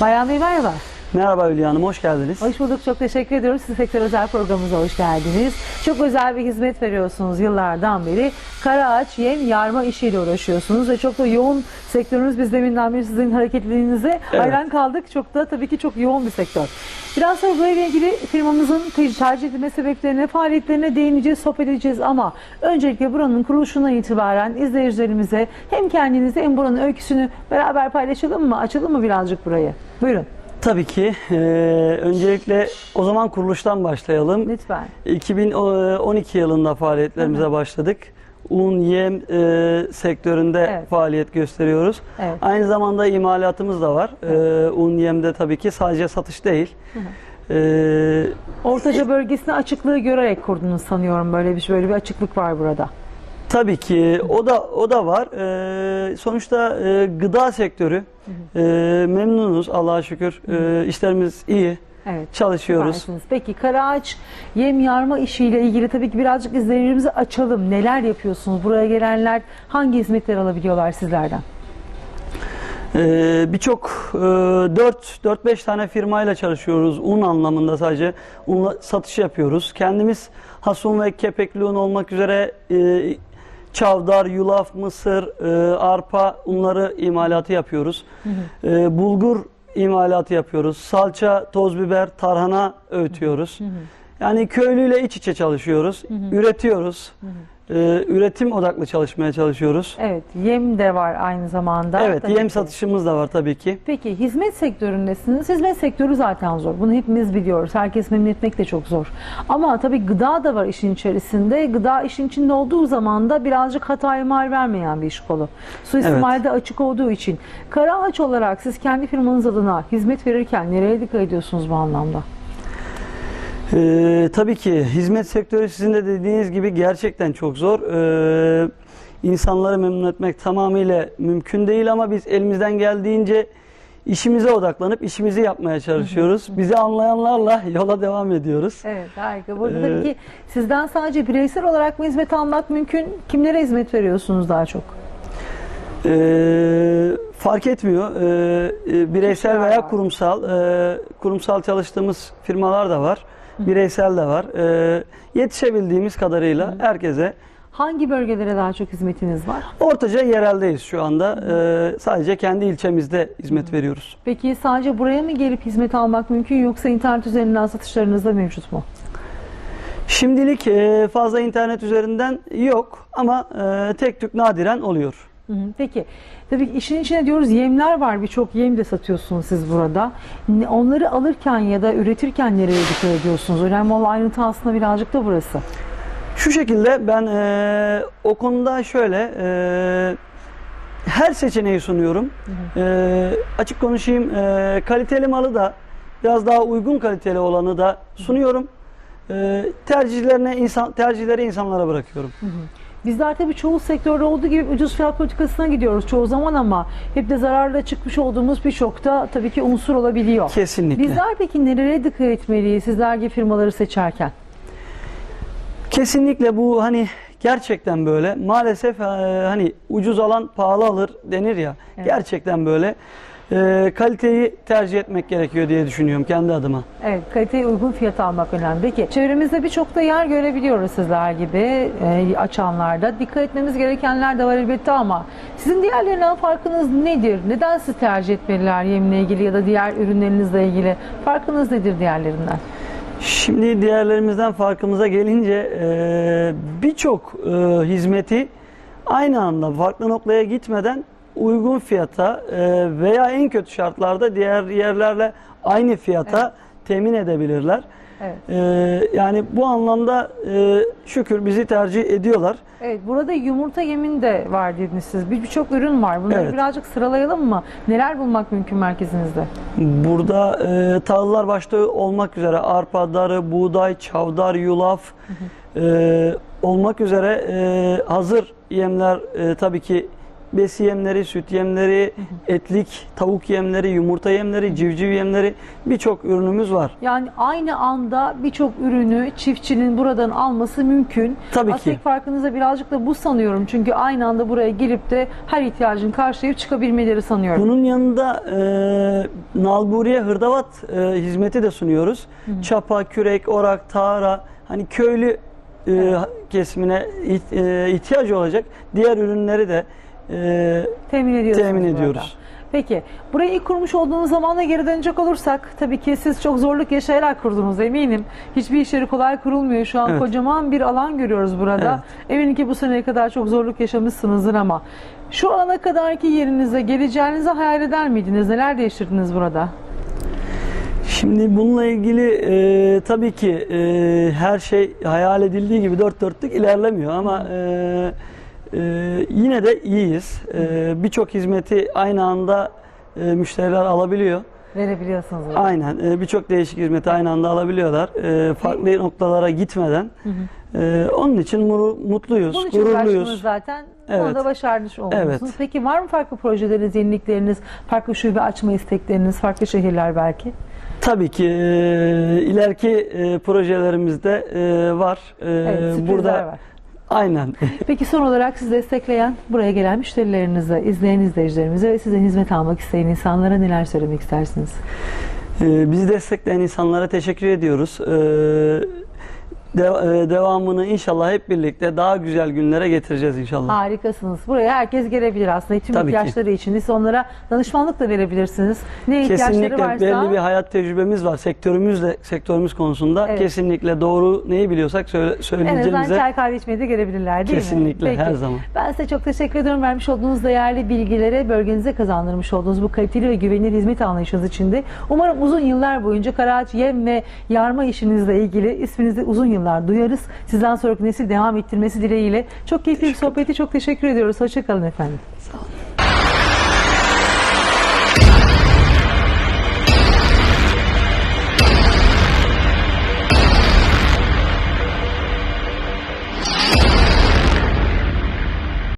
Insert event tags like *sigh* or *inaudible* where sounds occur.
Bayan Bey merhaba. Merhaba Hülya Hanım, hoş geldiniz. Hoş bulduk. Çok teşekkür ediyoruz. Siz Sektör Özel programımıza hoş geldiniz. Çok özel bir hizmet veriyorsunuz yıllardan beri. Karaağaç yem yarma işiyle uğraşıyorsunuz ve çok da yoğun sektörünüz. Biz deminden beri sizin hareketliliğinize Evet. hayran kaldık. Çok da tabii ki çok yoğun bir sektör. Biraz sonra burayla ilgili firmamızın te- tercih edilme sebeplerine, faaliyetlerine değineceğiz, sohbet edeceğiz ama öncelikle buranın kuruluşundan itibaren izleyicilerimize hem kendinizi hem buranın öyküsünü beraber paylaşalım mı? Açalım mı birazcık burayı? Buyurun Tabii ki. e, öncelikle o zaman kuruluştan başlayalım. lütfen. 2012 yılında faaliyetlerimize başladık. Un, yem e, sektöründe Evet. faaliyet gösteriyoruz. Evet. Aynı zamanda imalatımız da var. E, un, yemde tabii ki sadece satış değil. E, Ortaca bölgesine açıklığı görerek kurdunuz sanıyorum böyle bir böyle bir açıklık var burada. Tabii ki o da o da var. Ee, sonuçta e, gıda sektörü e, memnunuz Allah'a şükür. E, işlerimiz iyi. Evet. Çalışıyoruz. süpersiniz. Peki Karaağaç yem yarma işiyle ilgili tabii ki birazcık izleyicilerimizi açalım. Neler yapıyorsunuz? Buraya gelenler hangi hizmetler alabiliyorlar sizlerden? Ee, Birçok 4 4-5 tane firmayla çalışıyoruz. Un anlamında sadece unla satış yapıyoruz. Kendimiz hasun ve kepekli un olmak üzere e, çavdar, yulaf, mısır, e, arpa unları imalatı yapıyoruz. E, bulgur imalatı yapıyoruz. Salça, toz biber, tarhana öğütüyoruz. Yani köylüyle iç içe çalışıyoruz. Üretiyoruz. E, üretim odaklı çalışmaya çalışıyoruz. Evet, yem de var aynı zamanda. Evet, Tabii yem ki. satışımız da var tabii ki. Peki hizmet sektöründesiniz. Hizmet sektörü zaten zor. Bunu hepimiz biliyoruz. Herkes memnun etmek de çok zor. Ama tabii gıda da var işin içerisinde. Gıda işin içinde olduğu zaman da birazcık hataya mal vermeyen bir iş kolu. Suistimalde de açık olduğu için. Karaağaç olarak siz kendi firmanız adına hizmet verirken nereye dikkat ediyorsunuz bu anlamda? Ee, tabii ki hizmet sektörü sizin de dediğiniz gibi gerçekten çok zor. Ee, insanları memnun etmek tamamıyla mümkün değil ama biz elimizden geldiğince işimize odaklanıp işimizi yapmaya çalışıyoruz. Bizi anlayanlarla yola devam ediyoruz. Evet harika. Burada Ee, ki sizden sadece bireysel olarak mı hizmet almak mümkün? Kimlere hizmet veriyorsunuz daha çok? Ee, fark etmiyor. Ee, e, bireysel veya kurumsal. Ee, kurumsal çalıştığımız firmalar da var. Bireysel de var. Ee, yetişebildiğimiz kadarıyla herkese Hangi bölgelere daha çok hizmetiniz var? Ortaca yereldeyiz şu anda. Ee, sadece kendi ilçemizde hizmet veriyoruz. Peki sadece buraya mı gelip hizmet almak mümkün yoksa internet üzerinden satışlarınız da mevcut mu? Şimdilik e, fazla internet üzerinden yok ama e, tek tük nadiren oluyor. Hı hı. Peki tabii işin içine diyoruz yemler var birçok yem de satıyorsunuz siz burada. Onları alırken ya da üretirken nereye dikkat ediyorsunuz? Önemli olan ayrıntı aslında birazcık da burası. Şu şekilde ben e, o konuda şöyle e, her seçeneği sunuyorum. E, açık konuşayım e, kaliteli malı da biraz daha uygun kaliteli olanı da sunuyorum. E, tercihlerine insan tercihleri insanlara bırakıyorum. Bizler tabii çoğu sektörde olduğu gibi ucuz fiyat politikasına gidiyoruz çoğu zaman ama hep de zararla çıkmış olduğumuz birçok da tabii ki unsur olabiliyor. Kesinlikle. Bizler peki nerelere dikkat etmeliyiz sizler gibi firmaları seçerken? Kesinlikle bu hani gerçekten böyle. Maalesef e, hani ucuz alan pahalı alır denir ya. Evet. Gerçekten böyle. E, kaliteyi tercih etmek gerekiyor diye düşünüyorum kendi adıma. Evet, kaliteye uygun fiyat almak önemli. Peki, çevremizde birçok da yer görebiliyoruz sizler gibi e, açanlarda. Dikkat etmemiz gerekenler de var elbette ama sizin diğerlerinden farkınız nedir? Neden siz tercih etmeliler yemle ilgili ya da diğer ürünlerinizle ilgili? Farkınız nedir diğerlerinden? Şimdi diğerlerimizden farkımıza gelince e, birçok e, hizmeti aynı anda farklı noktaya gitmeden uygun fiyata e, veya en kötü şartlarda diğer yerlerle aynı fiyata temin edebilirler. Evet. E, yani bu anlamda e, şükür bizi tercih ediyorlar. Evet, burada yumurta yemin de var dediniz siz. Bir- Birçok ürün var. Bunları Evet. birazcık sıralayalım mı? Neler bulmak mümkün merkezinizde? Burada e, tahıllar başta olmak üzere arpa, darı, buğday, çavdar, yulaf e, olmak üzere e, hazır yemler e, tabii ki besi yemleri, süt yemleri, etlik, tavuk yemleri, yumurta yemleri, civciv yemleri birçok ürünümüz var. Yani aynı anda birçok ürünü çiftçinin buradan alması mümkün. Tabii Aslında ki. farkınız da birazcık da bu sanıyorum. Çünkü aynı anda buraya gelip de her ihtiyacını karşılayıp çıkabilmeleri sanıyorum. Bunun yanında e, nalburiye hırdavat e, hizmeti de sunuyoruz. Çapa, kürek, orak, tağra hani köylü e, kesimine iht- e, ihtiyacı olacak diğer ürünleri de e, Temin ediyorsunuz Temin burada. ediyoruz. Peki burayı ilk kurmuş olduğunuz zamana geri dönecek olursak tabii ki siz çok zorluk yaşayarak kurdunuz eminim. Hiçbir işleri kolay kurulmuyor. Şu an Evet. kocaman bir alan görüyoruz burada. Eminim ki bu seneye kadar çok zorluk yaşamışsınızdır ama şu ana kadarki yerinize geleceğinizi hayal eder miydiniz? Neler değiştirdiniz burada? Şimdi bununla ilgili e, tabii ki e, her şey hayal edildiği gibi dört dörtlük ilerlemiyor ama e, e, yine de iyiyiz. E, Birçok hizmeti aynı anda e, müşteriler alabiliyor. Verebiliyorsunuz. burada. Aynen. e, Birçok değişik hizmeti aynı anda alabiliyorlar. E, Farklı noktalara gitmeden. E, Onun için mu- mutluyuz, Bunun için gururluyuz. uğraştınız zaten. Onu Evet. da başarmış olmuşsunuz. Evet. Peki var mı farklı projeleriniz, yenilikleriniz, farklı şube açma istekleriniz, farklı şehirler belki? Tabii ki e, ileriki e, projelerimizde e, var. E, Evet, sürprizler burada var. Aynen. *laughs* Peki son olarak sizi destekleyen, buraya gelen müşterilerinize, izleyen izleyicilerimize ve size hizmet almak isteyen insanlara neler söylemek istersiniz? Ee, Bizi destekleyen insanlara teşekkür ediyoruz. Ee, de- e, devamını inşallah hep birlikte daha güzel günlere getireceğiz inşallah. Harikasınız. Buraya herkes gelebilir aslında. Tüm Tabii ki. ihtiyaçları için. Siz onlara danışmanlık da verebilirsiniz. Ne ihtiyaçları Kesinlikle varsa. belli bir hayat tecrübemiz var sektörümüzle sektörümüz konusunda. Evet. Kesinlikle doğru neyi biliyorsak söyle, En azından söyleyeceğimize çay kahve içmeye de gelebilirler değil mi? kesinlikle her zaman. Ben size çok teşekkür ediyorum. Vermiş olduğunuz değerli bilgilere, bölgenize kazandırmış olduğunuz bu kaliteli ve güvenilir hizmet anlayışınız için de umarım uzun yıllar boyunca Karaağaç yem ve yarma işinizle ilgili isminizi uzun yıllar duyarız. Sizden sonraki nesil devam ettirmesi dileğiyle. Çok keyifli bir sohbeti çok teşekkür ediyoruz. Hoşçakalın efendim. Sağ.